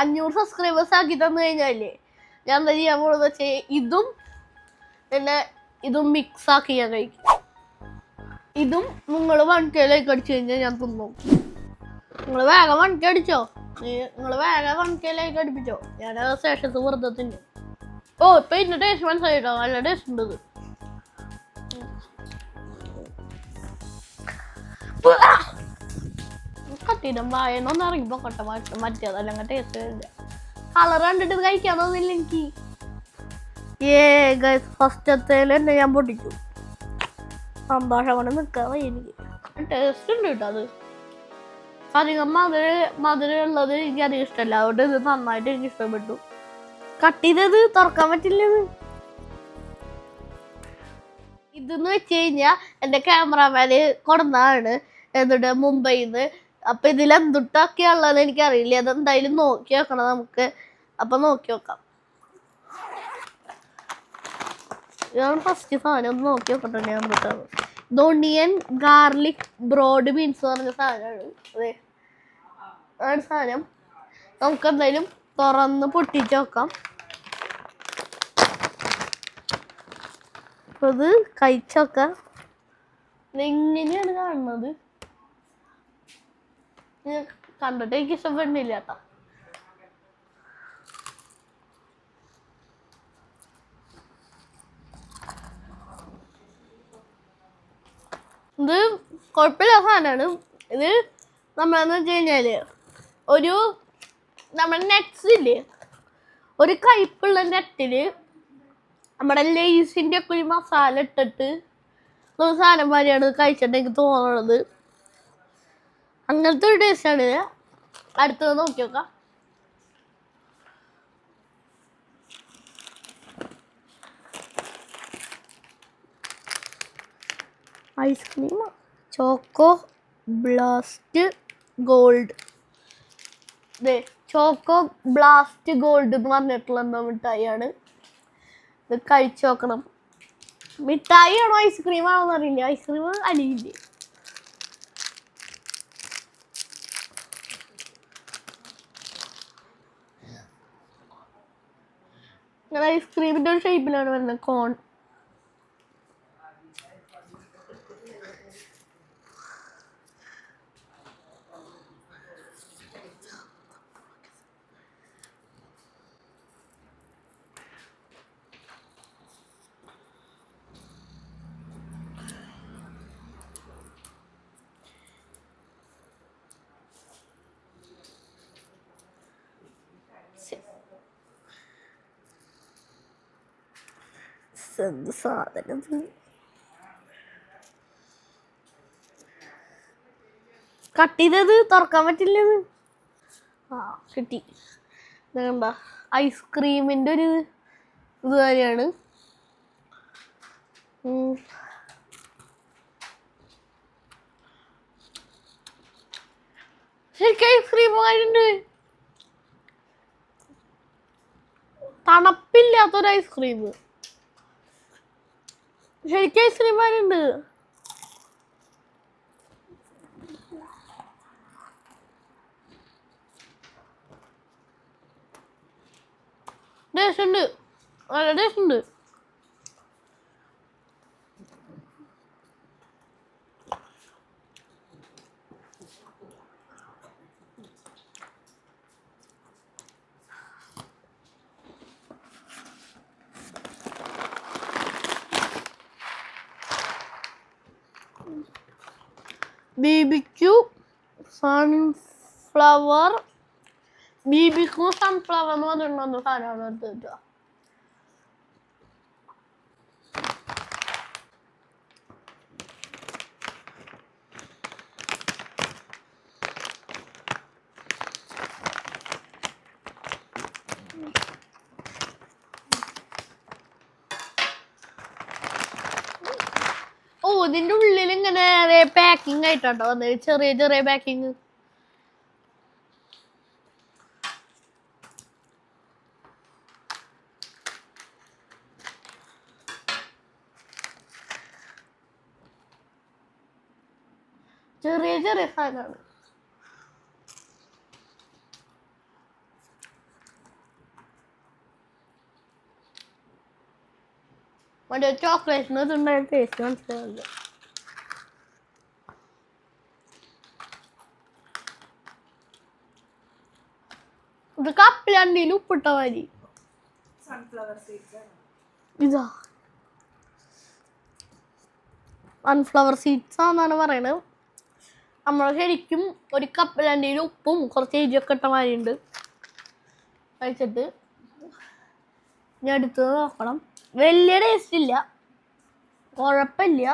അഞ്ഞൂറ് സബ്സ്ക്രൈബേഴ്സ് ആക്കി തന്നു കഴിഞ്ഞാലേ ഞാൻ എന്താ ചെയ്യാൻ പോകുന്നത് വെച്ചാൽ ഇതും പിന്നെ ഇതും മിക്സ് ആക്കി ഞാൻ കഴിക്കും. ഇതും നിങ്ങൾ വൺ കെയിലേക്ക് അടിച്ചു കഴിഞ്ഞാൽ ഞാൻ തിന്നും. നിങ്ങൾ വേഗം വൺ കെ അടിച്ചോ? നിങ്ങൾ വേഗം വൺ അടിപ്പിച്ചോ? ഞാൻ ശേഷത്ത് വെറുതെ തിന്നും. ഓ ഇപ്പൊ ഇതിന്റെ ടേസ്റ്റ് മനസ്സിലായിട്ടോ? നല്ല ടേസ്റ്റ് ഉണ്ട് ഇത്. കത്തിയിടും വായനൊന്നും ഇറങ്ങി പൊക്കട്ടെ മറ്റേത് അല്ലെങ്കിൽ ടേസ്റ്റ് ഇല്ല കളർ കണ്ടിട്ട് കഴിക്കാൻ തോന്നില്ല എനിക്ക് ഏ ഗൈസ് ഫസ്റ്റത്തേൽ തന്നെ ഞാൻ പൊട്ടിച്ചു. സന്തോഷം കൊണ്ട് എനിക്ക്. ടേസ്റ്റ് ഉണ്ട് കേട്ടോ അത്. അധികം മധുര മധുരം ഉള്ളത് എനിക്ക് അധികം ഇഷ്ടമല്ല അതുകൊണ്ട് ഇത് നന്നായിട്ട് എനിക്ക് ഇഷ്ടപ്പെട്ടു. കട്ട് തുറക്കാൻ പറ്റില്ലത് ഇതെന്ന് വെച്ച് കഴിഞ്ഞാൽ എന്റെ ക്യാമറാമാന് കൊടുന്നാണ് എന്നിട്ട് മുംബൈന്ന് അപ്പൊ ഇതിൽ എനിക്ക് എനിക്കറിയില്ല. അതെന്തായാലും നോക്കി നോക്കണം നമുക്ക്. അപ്പൊ നോക്കി നോക്കാം ഞാൻ ഫസ്റ്റ് സാധനം ഒന്ന് നോക്കി നോക്കട്ടെ ഞാൻ എന്തുട്ടാണ് ദോണിയൻ ഗാർലിക് ബ്രോഡ് ബീൻസ് പറഞ്ഞ സാധനമാണ്. അതെ. ആണ് സാധനം. നമുക്ക് എന്തായാലും തുറന്ന് പൊട്ടിച്ച് നോക്കാം അപ്പൊ ഇത് കഴിച്ചൊക്കെ എങ്ങനെയാണ് കാണുന്നത്? കണ്ടിട്ട് എനിക്ക് ഇഷ്ടപ്പെടുന്നില്ല കേട്ടോ ഇത് കുഴപ്പമില്ല സാധനമാണ് ഇത് നമ്മളെന്ന് വെച്ച് കഴിഞ്ഞാൽ ഒരു നമ്മുടെ നെറ്റ്സില്ലേ ഒരു കയ്പുള്ള നെറ്റിൽ നമ്മുടെ ലേസിന്റെ ഒക്കെ ഒരു മസാല ഇട്ടിട്ട് സാധനം മാതിരിയാണ് കഴിച്ചിട്ട് എനിക്ക് തോന്നണത്. അങ്ങനത്തെ ഒരു ടേസ്റ്റാണ് അടുത്തത് നോക്കി നോക്കാം. Ice cream choco blast gold ദേ ചോക്കോ ബ്ലാസ്റ്റ് ഗോൾഡ് എന്ന് പറഞ്ഞിട്ടുള്ള എന്തോ മിഠായിയാണ്. ഇത് കഴിച്ചു നോക്കണം. മിഠായി ആണോ ഐസ്ക്രീം ആണോ എന്നറിയില്ല ഐസ്ക്രീം അടിയില്ലേ? ഐസ്ക്രീമിന്റെ ഒരു ഷേപ്പിലാണ് വരുന്നത്. കോൺ എന്ത് സാധനം. കട്ട് ചെയ്തത് തുറക്കാൻ പറ്റില്ലത് ആ കിട്ടി. എന്താ ഐസ്ക്രീമിന്റെ ഒരു ഇത് തന്നെയാണ്. ശരിക്കും ഐസ്ക്രീം ആയിട്ടുണ്ട് തണുപ്പില്ലാത്തൊരു ഐസ്ക്രീം ശരിക്കും ഐസ്ക്രീം ആയിട്ടുണ്ട് ടേസ്റ്റ് ഉണ്ട്. നല്ല ടേസ്റ്റ് ഉണ്ട്. ബിബിക്യു സൺഫ്ലവർ ബിബിക്യു സൺഫ്ലവർ എന്ന് പറഞ്ഞിട്ടുണ്ടോ സാധനമാണ് എടുത്ത് കിട്ടുക ഓ ഇതിന്റെ ഉള്ളിൽ ഇങ്ങനെ ബാക്കിംഗ് ആയിട്ടുണ്ടോ വന്നത്. ചെറിയ ചെറിയ ബാക്കിങ് ചെറിയ ചെറിയ സാധനമാണ് മറ്റേ ചോക്ലേറ്റിന് തിന്നാൻ ടേസ്റ്റ് മനസ്സിലാവില്ല ഇത് കപ്പിലണ്ടിയിൽ ഉപ്പിട്ട മതി ഇതാ. സൺഫ്ലവർ സീഡ്സ് ആണെന്നാണ് പറയണത്. നമ്മൾ ശരിക്കും ഒരു കപ്പിലണ്ടിയിൽ ഉപ്പും കുറച്ച് എരിയൊക്കെ ഇട്ട മാതിരി ഉണ്ട്. കഴിച്ചിട്ട് ഞാൻ എടുത്തത് നോക്കണം. വലിയ ടേസ്റ്റ് ഇല്ല. കുഴപ്പമില്ല.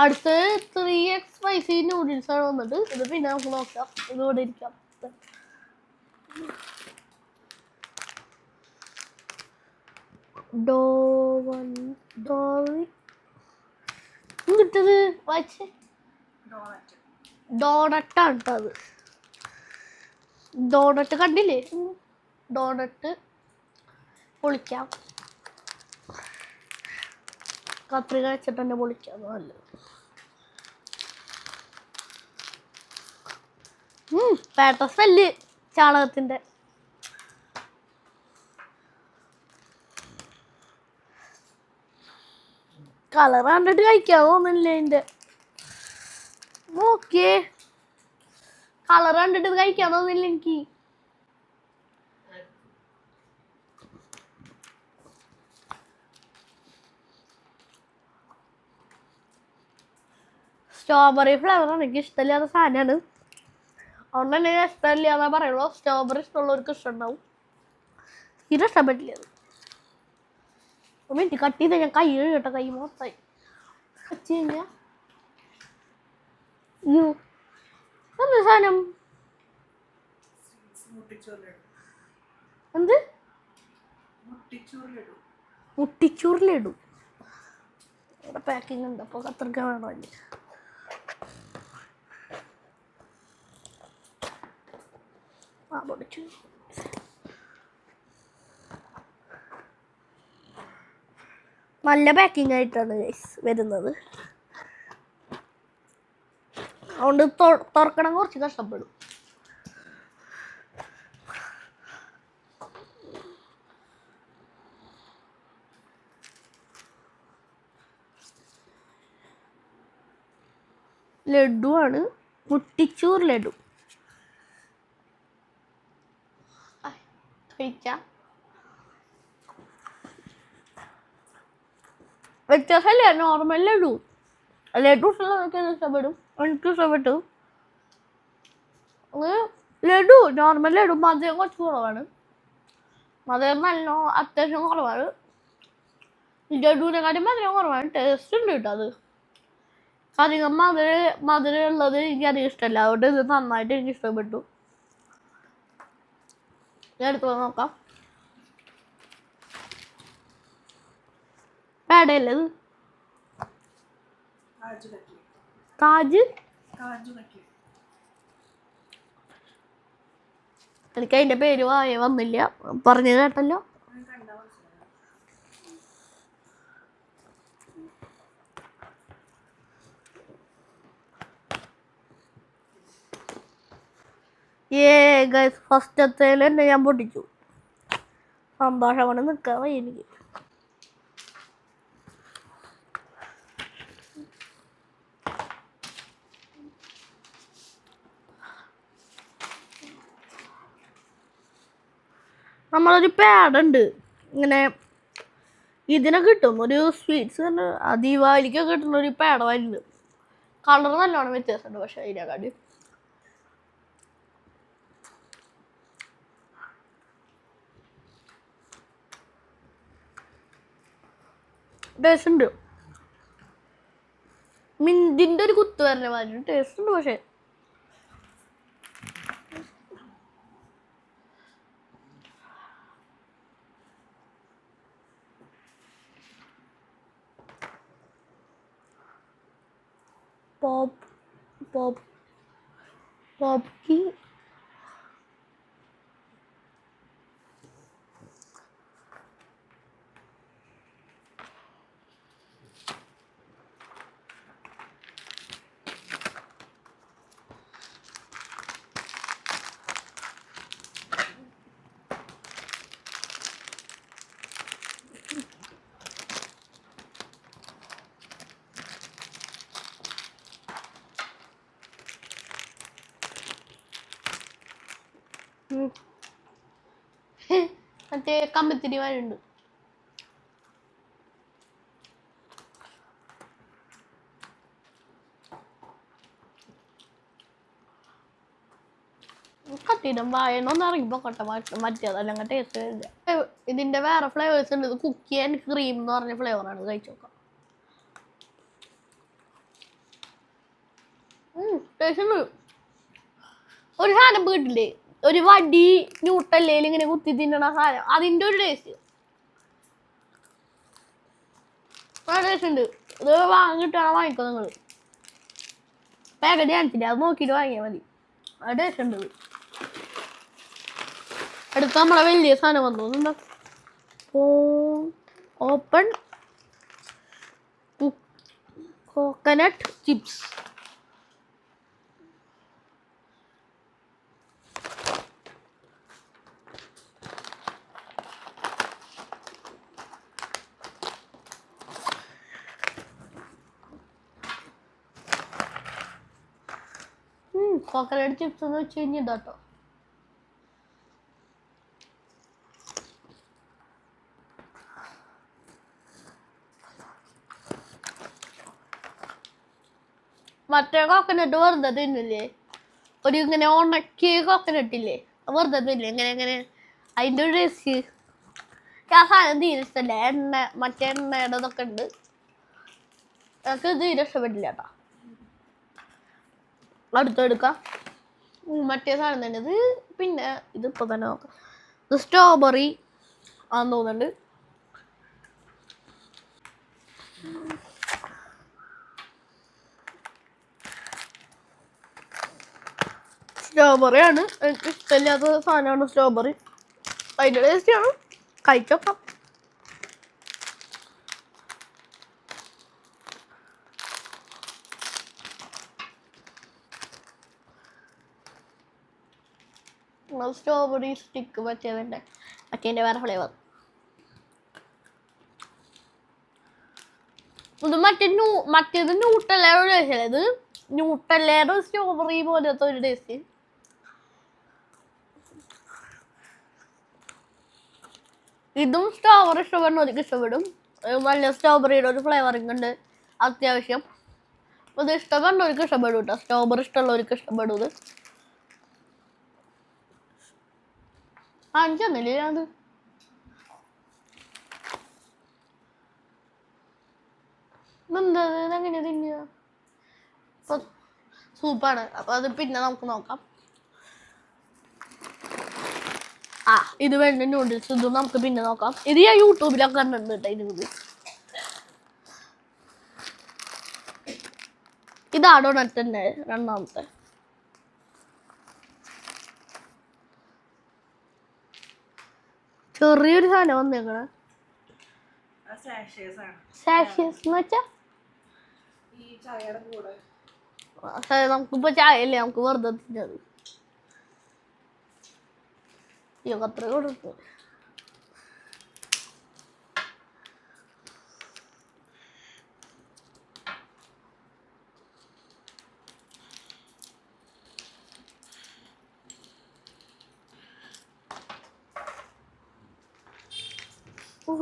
അടുത്ത് ത്രീ എക്സ് സ്പൈസി നൂഡിൽസ് ആണ് വന്നിട്ട് ഇത് പിന്നെ നമുക്ക് നോക്കാം. ഇതോടെ ഇരിക്കാം. ഡോവൻ ഡോവി. കിട്ടത് വായിച്ച്. ഡോണട്ടാണ് കേട്ടോ അത്. ഡോണട്ട് കണ്ടില്ലേ? ഡോണട്ട്. പൊളിക്കാം. കത്രിക വെച്ചിട്ട് തന്നെ പൊളിക്കാം നല്ലത്. പേട്ട സ്മെല്ല് ചാണകത്തിന്റെ കളർ കണ്ടിട്ട് കഴിക്കാൻ തോന്നില്ല അതിന്റെ ഓക്കേ കളർ കണ്ടിട്ട് കഴിക്കാൻ തോന്നില്ല എനിക്ക്. സ്ട്രോബെറി ഫ്ലേവർ എനിക്ക് ഇഷ്ടമില്ലാത്ത സാധനമാണ്. അതുകൊണ്ട് തന്നെ ഇഷ്ടമില്ല എന്നാ പറയുള്ളൂ. സ്ട്രോബെറി ഇഷ്ടമുള്ളവർക്ക് ഇഷ്ടമുണ്ടാവും. ഇത് ഇഷ്ടപ്പെട്ടില്ല മിനിറ്റ് കട്ട് ചെയ്ത് ഞാൻ കൈ കേട്ടോ കൈ മൊത്തമായി വെച്ച് കഴിഞ്ഞാൽ എന്ത് സാധനം എന്ത് മുട്ടിച്ചോറിലിടും ഇവിടെ പാക്കിംഗ് ഉണ്ട് അപ്പോൾ കത്തിരിക്ക വേണം അതിന് ആ പൊടിച്ചു നല്ല പാക്കിംഗ് ആയിട്ടാണ് ഗൈസ് വരുന്നത്. അതുകൊണ്ട് തുറക്കണം കുറച്ച് കഷ്ടപ്പെടും. ലഡു ആണ് മുട്ടിച്ചൂർ ലഡു. കഴിക്കാം. വ്യത്യാസമല്ലേ നോർമൽ ലഡു ലഡു ഇഷ്ടമുള്ളതൊക്കെ ഇഷ്ടപ്പെടും? എനിക്ക് ഇഷ്ടപ്പെട്ടു? ലഡു നോർമൽ ലഡു. മധുരം കുറച്ച് കുറവാണ്. മധുരം നല്ല അത്യാവശ്യം കുറവാണ്. ലഡുവിനെക്കാട്ടി മധുരം കുറവാണ്. ടേസ്റ്റ് ഉണ്ട് കേട്ടോ അത്. അധികം മധുര മധുരം ഉള്ളത് എനിക്കധികം ഇഷ്ടമല്ല. അതുകൊണ്ട് ഇത് നന്നായിട്ട് എനിക്ക് ഇഷ്ടപ്പെട്ടു. ഞാൻ എടുത്തു നോക്കാം. പേടയല്ലേ കാജ്? എനിക്ക് അതിന്റെ പേര് വായ വന്നില്ല. പറഞ്ഞു കേട്ടല്ലോ? ഏ ഗൈസ് ഫസ്റ്റത്തേൽ തന്നെ ഞാൻ പൊട്ടിച്ചു. സന്തോഷം കൊണ്ട് നിൽക്കാൻ വയ്യ എനിക്ക്. നമ്മളൊരു പാഡുണ്ട് ഇങ്ങനെ ഇതിനെ കിട്ടും. ഒരു സ്വീറ്റ്സ് ദീപാവലിക്കൊക്കെ കിട്ടുന്ന ഒരു പാഡ് വരുന്നുണ്ട് കളർ നല്ലോണം വ്യത്യാസമുണ്ട് പക്ഷേ അതിനെക്കാട്ടി ടേസ്റ്റ് ഉണ്ട്. മിന്തിന്റെ ഒരു കുത്തു വരണ മാതിരി. ടേസ്റ്റ് ഉണ്ട് പക്ഷെ. Bob. Bob Key മറ്റേ കമ്പത്തിരിമാരുണ്ട്. കത്തിയിടും വായനൊന്നും കൊട്ട മറ്റേതല്ല ടേസ്റ്റ് വരില്ല ഇതിന്റെ വേറെ ഫ്ലേവേഴ്സ് ഉണ്ട്. ഇത് കുക്കി ആൻഡ് ക്രീം എന്ന് പറഞ്ഞ ഫ്ലേവറാണ് കഴിച്ചു നോക്കാം. ഒരു സാധനം വീട്ടില്ലേ ഒരു വടി ന്യൂട്ടല്ലേൽ ഇങ്ങനെ കുത്തി തിന്നണ സാധനം? അതിന്റെ ഒരു ടേസ്റ്റ് ടേസ്റ്റ് ഉണ്ട്. ഇത് വാങ്ങിക്കോ നിങ്ങൾ പാക്കറ്റ് കാണിച്ചില്ല? അത് നോക്കിയിട്ട് വാങ്ങിയാൽ മതി. ആ ടേസ്റ്റ് ഉണ്ട്. അടുത്ത നമ്മളെ വലിയ സാധനം വന്നു. Open coconut chips coconut chips എന്ന് വെച്ച് കഴിഞ്ഞാൽ ഇതാട്ടോ മറ്റേ കോക്കനട്ട് വെറുതെ തിന്നില്ലേ? ഒരു ഇങ്ങനെ ഉണക്കിയ കോക്കനട്ടില്ലേ വെറുതെ തിന്നില്ലേ? ഇങ്ങനെ ഇങ്ങനെ. അതിന്റെ ഒരു ടേസ്റ്റ് ആ സാധനം തീരെ ഇഷ്ടമല്ല എണ്ണ മറ്റേ എണ്ണയുടെ ഇതൊക്കെ ഉണ്ട്. എനിക്ക് തീരെ ഇഷ്ടപ്പെട്ടില്ല കേട്ടോ അടുത്തെടുക്കാം. മറ്റേ സാധനം തന്നെ. ഇത് പിന്നെ ഇതിപ്പോൾ തന്നെ നോക്കാം. ഇത് സ്ട്രോബെറി ആന്ന് തോന്നുന്നുണ്ട്. സ്ട്രോബെറി ആണ്. എനിക്ക് ഇഷ്ടമില്ലാത്ത സാധനമാണ് സ്ട്രോബെറി അതിന്റെ ടേസ്റ്റിയാണ് കഴിച്ചോക്കാം സ്ട്രോബെറി സ്റ്റിക്ക് മറ്റേതിന്റെ മറ്റേതിന്റെ വേറെ ഫ്ലേവർ ഇത് മറ്റേ ന്യൂ മറ്റേത് ന്യൂട്ടല്ലേറോ ടേസ്റ്റ് ഇത് ന്യൂട്ടല്ലേറോ സ്ട്രോബെറി പോലത്തെ ഒരു ടേസ്റ്റ് ഇതും സ്ട്രോബെറി ഇഷ്ടപ്പെടുന്നവർക്ക് ഇഷ്ടപ്പെടും. ഇത് നല്ല സ്ട്രോബെറിയുടെ ഒരു ഫ്ലേവറിങ് ഉണ്ട്. അത്യാവശ്യം. അപ്പോൾ ഇത് ഇഷ്ടപ്പെടുന്നവർക്ക് ഇഷ്ടപ്പെടും കേട്ടോ സ്ട്രോബെറി ഇഷ്ടമുള്ളവർക്ക് ഇഷ്ടപ്പെടും ഇത്. കാണിച്ചു തന്നില്ലേ അത്? ഇത്? ഇതെങ്ങനെ തിന്നുക അപ്പൊ സൂപ്പാണ്. അപ്പൊ അത് പിന്നെ നമുക്ക് നോക്കാം. ആ ഇത് വേണ്ട നൂഡിൽസ് ഇത് നമുക്ക് പിന്നെ നോക്കാം. ഇത് ഞാൻ യൂട്യൂബിലൊക്കെ കണ്ടിട്ടുണ്ട് കേട്ടോ ഇത് ഇതാണോ നെറ്റന്റെ രണ്ടാമത്തെ. ചെറിയൊരു സാധനം വന്നേക്കണ സാഷ്യസ് എന്ന് വെച്ചാ? നമുക്കിപ്പോ ചായ അല്ലേ നമുക്ക് വെറുതെ തിന്നത് അയ്യോ കൊടുത്തു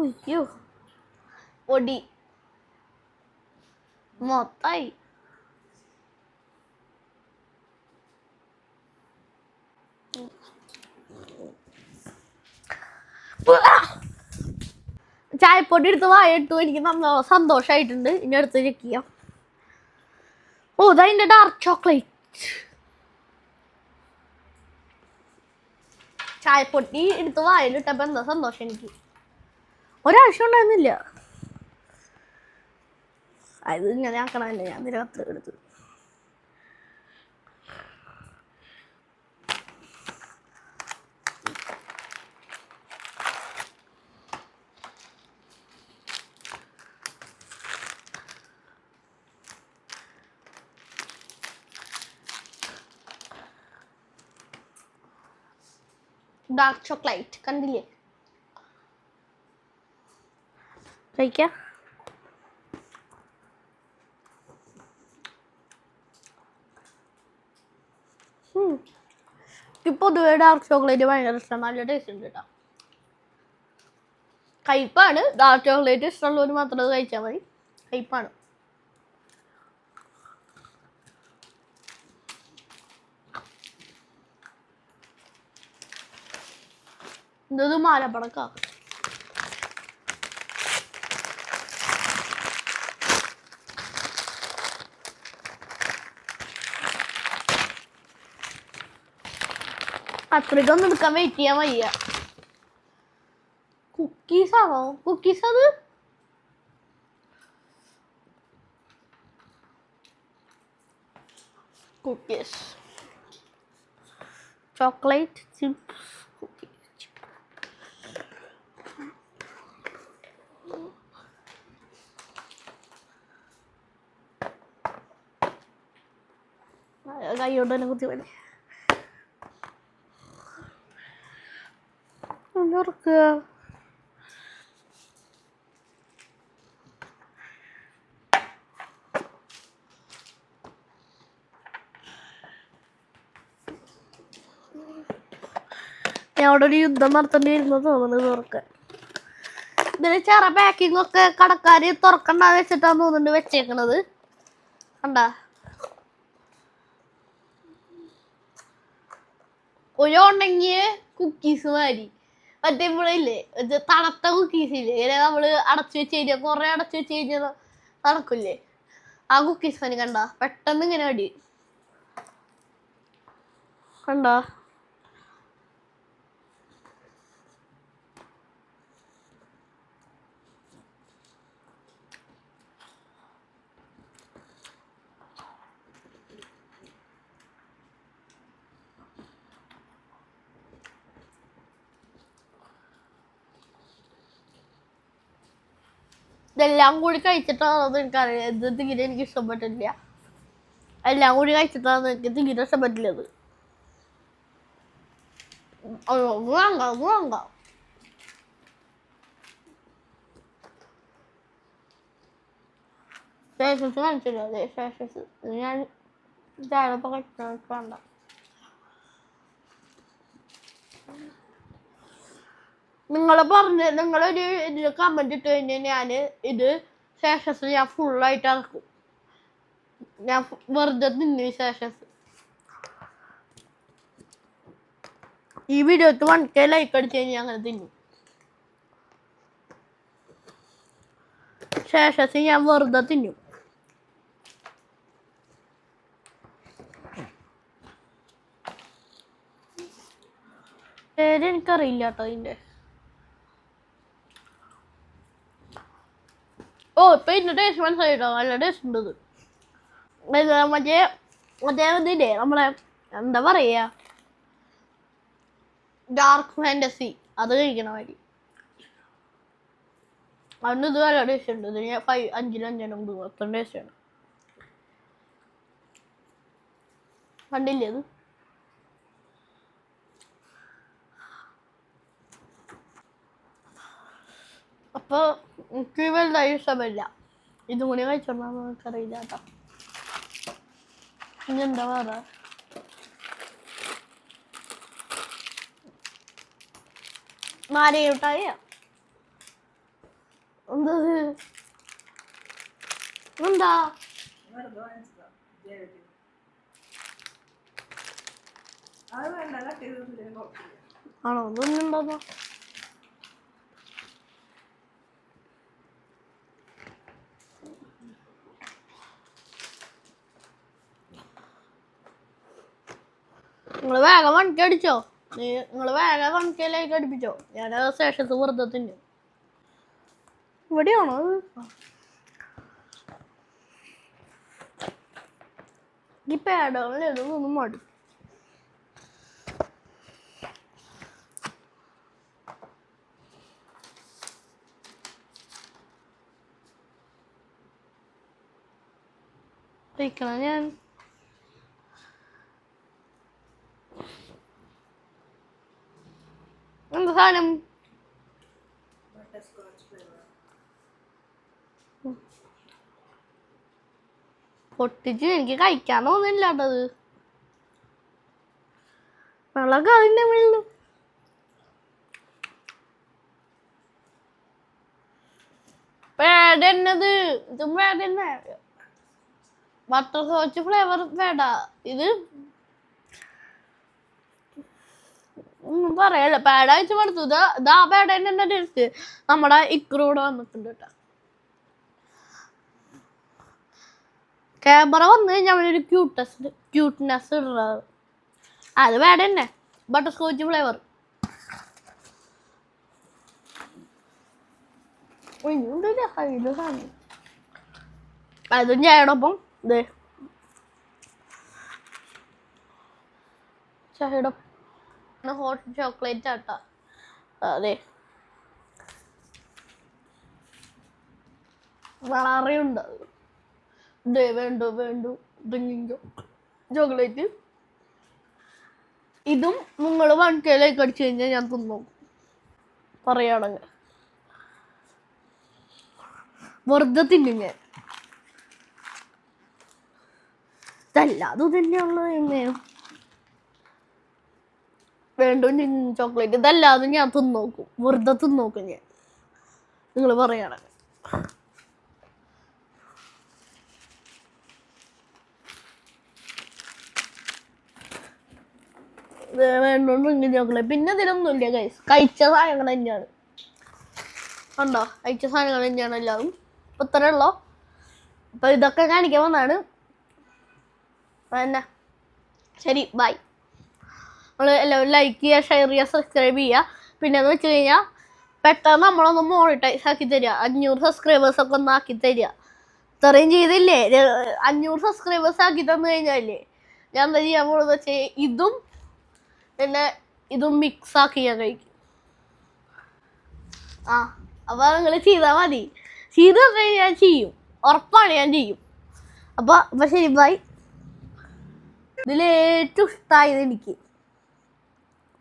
അയ്യോ. പൊടി. മൊത്തായി ചായപ്പൊടി എടുത്ത് വായിട്ടു എനിക്ക് നല്ല സന്തോഷമായിട്ടുണ്ട് ഇനി അടുത്ത് ചെക്ക് ചെയ്യാം. ഓ ഇതതിന്റെ ഡാർക്ക് ചോക്ലേറ്റ് ചായപ്പൊടി എടുത്ത് വായിലിട്ടപ്പോൾ എന്താ സന്തോഷം എനിക്ക്. ഒരാവശ്യം ഉണ്ടായിരുന്നില്ല അത് ഇങ്ങനെ ആക്കണമല്ലേ ഞാൻ രാത്രി എടുത്ത്. ഡാർക്ക് ചോക്ലേറ്റ് കണ്ടില്ലേ? കഴിക്കാം. എനിക്ക് പൊതുവെ ഡാർക്ക് ചോക്ലേറ്റ് ഭയങ്കര ഇഷ്ടമാണ് നല്ല ടേസ്റ്റ് ഉണ്ട് കേട്ടോ കയ്പാണ് ഡാർക്ക് ചോക്ലേറ്റ് ഇഷ്ടമുള്ളവർ മാത്രം അത് കഴിച്ചാൽ മതി. കയ്പാണ് ഇതത് മാലപ്പടക്ക ഒന്നും എടുക്കാൻ വെയിറ്റ് ചെയ്യാൻ വയ്യ. കുക്കീസ് ആണോ? കുക്കീസ് അത്? കുക്കീസ് ചോക്ലേറ്റ് ചിപ്സ് കൈയോട്ട് തന്നെ കുത്തി മതി ഒന്നുറക്കുക ഞാൻ അവിടെ ഒരു യുദ്ധം നടത്തേണ്ടി വരുന്നത് തോന്നുന്നു തുറക്കാൻ ഇതിന് ചെറ പാക്കിംഗ് ഒക്കെ കടക്കാര് തുറക്കണ്ട വെച്ചിട്ടാന്ന് തോന്നുന്നുണ്ട് വെച്ചേക്കണത്. കണ്ടാ? ഒരു ഉണ്ടെങ്കിൽ കുക്കീസ് മാതിരി. മറ്റേ ഇത് തണുത്ത കുക്കീസ് ഇല്ലേ ഇങ്ങനെ നമ്മൾ അടച്ചു വെച്ച് കഴിഞ്ഞാൽ കുറെ അടച്ചു വെച്ച് കഴിഞ്ഞാൽ നടക്കില്ലേ ആ കുക്കീസ് പനി കണ്ട പെട്ടെന്ന് ഇങ്ങനെ അടി. കണ്ട? ഇതെല്ലാം കൂടി കഴിച്ചിട്ടാണെന്ന് എനിക്കറിയാം. ഇത് തീരെ എനിക്ക് ഇഷ്ടപ്പെട്ടില്ല എല്ലാം കൂടി കഴിച്ചിട്ടാണെന്ന് എനിക്ക് തീരെ ഇഷ്ടപ്പെട്ടില്ലത് കാണിച്ചില്ല ഞാൻ ഞാൻ ഇതായപ്പോ കഴിക്കാൻ വേണ്ട. നിങ്ങൾ പറഞ്ഞ നിങ്ങളൊരു ഇതിൽ കമന്റ് ഇട്ട് കഴിഞ്ഞാൽ ഞാൻ ഇത് ശേഷസ് ഞാൻ ഫുള്ളായിട്ട് ഇറക്കും ഞാൻ വെറുതെ തിന്നു ശേഷസ് ഈ വീഡിയോക്ക് വൺ കെ ലൈക്ക് അടിച്ച് കഴിഞ്ഞാൽ അങ്ങനെ തിന്നു. ശേഷസ് ഞാൻ വെറുതെ തിന്നു. പേര് എനിക്കറിയില്ല കേട്ടോ ഇതിന്റെ. ഓ ഇപ്പൊ ഇതിന്റെ ടേസ്റ്റ് മനസ്സിലായിട്ടോ? നല്ല ടേസ്റ്റ് ഉണ്ട് ഇത്. ഇത് മറ്റേ മറ്റേ ഇതില്ലേ നമ്മളെ എന്താ പറയാ? ഡാർക്ക് ഫാന്റസി അത് കഴിക്കണ മതി അന്ന് ഇത് നല്ല ടേസ്റ്റ് ഉണ്ട്. ഇതിന് ഫൈവ് അഞ്ചിന് ഇത് അത്ര ടേസ്റ്റ് ആണ്. കണ്ടില്ലേ ഇത്? അപ്പൊ എനിക്ക് വലുതായി ഇഷ്ടമില്ല ഇതും കൂടി കഴിച്ചോണ്ടാ നമുക്കറിയില്ല കേട്ടോ. ഇനി എന്താ വേറെ? നാരങ്ങട്ടായ എന്താ ആണോ എന്താ വെറുതെ വാങ്ങിച്ചതാ. ജയവതി. അത് വേണ്ട കട്ട് ചെയ്ത് തന്നില്ലേ, കുഴപ്പമില്ല. ആണോ ഇതൊന്നും ഉണ്ടോ നിങ്ങൾ വേഗം വണ്ടി അടിച്ചോ. നീ നിങ്ങൾ വേഗം വണ്ടിയിലേക്ക് അടുപ്പിച്ചോ. ഞാൻ ശേഷത്ത് വെറുതെ ഇവിടെയാണോ? ഈ പേടകളിൽ ഇതൊന്നും മടി. കഴിക്കണം ഞാൻ? എന്ത് സാധനം. പൊട്ടിച്ച് എനിക്ക് കഴിക്കാൻ തോന്നില്ല കേട്ടത് വിളക്ക് അതിന്റെ മുകളിൽ പേടന്നത് ഇതും പേടന്നെ ബട്ടർ സ്കോച്ച് ഫ്ലേവർ പേട. ഇത് ഒന്നും പറയല്ല. പേട വെച്ച് മടുത്തു ഇതാ ഇതാ പേട തന്നെ ടേസ്റ്റ് നമ്മുടെ ഇക്രൂടെ വന്നിട്ടുണ്ട് കേട്ടോ. ക്യാമറ വന്നു കഴിഞ്ഞാൽ അവനൊരു ക്യൂട്ടസ് ക്യൂട്ട്നെസ് ഇടുന്നത് അത് വേട തന്നെ. ബട്ടർ സ്കോച്ച് ഫ്ലേവർ അതും ഞാനോടൊപ്പം ഇതേ ചായയുടെ ഹോട്ട് ചോക്ലേറ്റ് ആട്ടാ. അതെ. വളരെ ഉണ്ട് വേണ്ടു വേണ്ടു. ഡ്രിങ്കിങ് ചോക്ലേറ്റ് ഇതും നിങ്ങൾ വൺ കെയിലേക്ക് അടിച്ചു കഴിഞ്ഞാൽ ഞാൻ തിന്നു പറയുകയാണെങ്കിൽ വെറുതെ തിന്നും ഞാൻ. ഇതല്ല എങ്ങനെയാണ് എന്നെയോ വേണ്ടു ചോക്ലേറ്റ് ഇതല്ലാതെ ഞാൻ തിന്നോക്കും. വെറുതെ തിന്നോക്കും ഞാൻ. നിങ്ങൾ പറയണം വേണ്ടോണ്ട് ചോക്ലേറ്റ്. പിന്നെ ഇതിനൊന്നുമില്ല കൈസ് കഴിച്ച സാധനങ്ങൾ തന്നെയാണ്. കണ്ടോ? കഴിച്ച സാധനങ്ങൾ തന്നെയാണ് എല്ലാതും. ഇപ്പൊ ഇത്രേ ഉള്ളോ. അപ്പൊ ഇതൊക്കെ കാണിക്കാൻ വന്നാണ് പിന്നെ ശരി ബൈ നമ്മൾ എല്ലാവരും ലൈക്ക് ചെയ്യുക ഷെയർ ചെയ്യുക സബ്സ്ക്രൈബ് ചെയ്യുക. പിന്നെ എന്ന് വെച്ച് കഴിഞ്ഞാൽ പെട്ടെന്ന് നമ്മളൊന്ന് മോണിറ്റൈസ് ആക്കി തരിക. അഞ്ഞൂറ് സബ്സ്ക്രൈബേഴ്സ് ഒക്കെ ഒന്ന് ആക്കി തരിക. ഇത്രയും ചെയ്തില്ലേ? അഞ്ഞൂറ് സബ്സ്ക്രൈബേഴ്സ് ആക്കി തന്നു കഴിഞ്ഞാലേ ഞാൻ എന്താ ചെയ്യാൻ പോകുന്നത് വെച്ചാൽ ഇതും പിന്നെ ഇതും മിക്സ് ആക്കി ഞാൻ കഴിക്കും. ആ അപ്പൊ നിങ്ങൾ ചെയ്താൽ മതി. ചെയ്ത് കഴിഞ്ഞാൽ ഞാൻ ചെയ്യും. ഉറപ്പാണ് ഞാൻ ചെയ്യും. അപ്പോൾ അപ്പൊ ശരി ബൈ ഇതിലേറ്റവും ഇഷ്ടമായത് എനിക്ക്.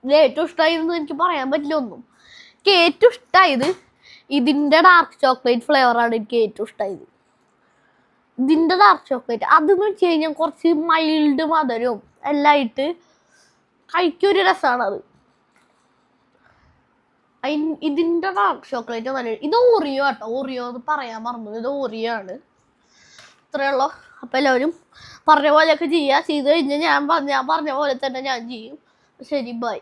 ഇതിൽ ഏറ്റവും ഇഷ്ടമായതെന്ന് എനിക്ക് പറയാൻ പറ്റില്ല ഒന്നും. എനിക്ക് ഏറ്റവും ഇഷ്ടമായത് ഇതിന്റെ ഡാർക്ക് ചോക്ലേറ്റ് ഫ്ലേവറാണ് എനിക്ക് ഏറ്റവും ഇഷ്ടമായത് ഇതിന്റെ ഡാർക്ക് ചോക്ലേറ്റ് അതെന്ന് വെച്ച് കഴിഞ്ഞാൽ കുറച്ച് മൈൽഡ് മധുരവും എല്ലാം ആയിട്ട് കഴിക്കൊരു രസമാണ് അത് ഇതിന്റെ ഡാർക്ക് ചോക്ലേറ്റ് നല്ല ഇത് ഓറിയോ കേട്ടോ ഓറിയോ എന്ന് പറയാൻ മറന്നു. ഇത് ഓറിയോ ആണ്. ഇത്രയേ ഉള്ളൂ. അപ്പം എല്ലാവരും പറഞ്ഞ പോലെയൊക്കെ ചെയ്യുക ചെയ്ത് കഴിഞ്ഞാൽ ഞാൻ പറഞ്ഞ ഞാൻ പറഞ്ഞ പോലെ തന്നെ ഞാൻ ചെയ്യും. ശരി ബൈ